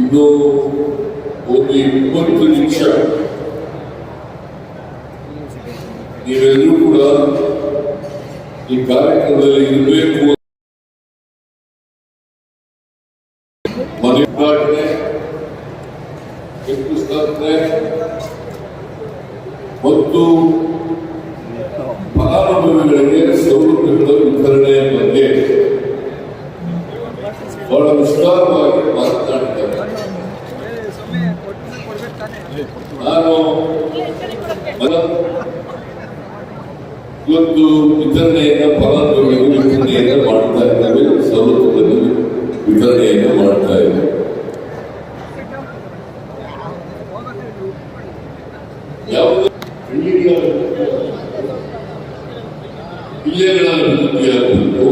ಇನ್ನು ಒಂದು ಇಪ್ಪತ್ತು ನಿಮಿಷ. ನೀವೆಲ್ಲರೂ ಕೂಡ ಈ ಕಾರ್ಯಕ್ರಮದಲ್ಲಿ ಇರಬೇಕು. ಮನೆಪಾಟನೆ ಶಂಕುಸ್ಥಾಪನೆ ಮತ್ತು ಫಲಾನುಭವಿಗಳಿಗೆ ಸೌಲಭ್ಯಗಳ ವಿತರಣೆಯ ಬಗ್ಗೆ ಬಹಳ ನಾನು ಇವತ್ತು ವಿತರಣೆಯನ್ನು ಫಲಾನುಭವಿಗಳು ವಿತರಣೆಯನ್ನು ಮಾಡ್ತಾ ಇದ್ದೇವೆ. ಸವಲತ್ತುಗಳನ್ನು ವಿತರಣೆಯನ್ನ ಮಾಡ್ತಾ ಇದ್ದೇವೆ. ಜಿಲ್ಲೆಗಳ ಅಭಿವೃದ್ಧಿಯಾಗಬೇಕು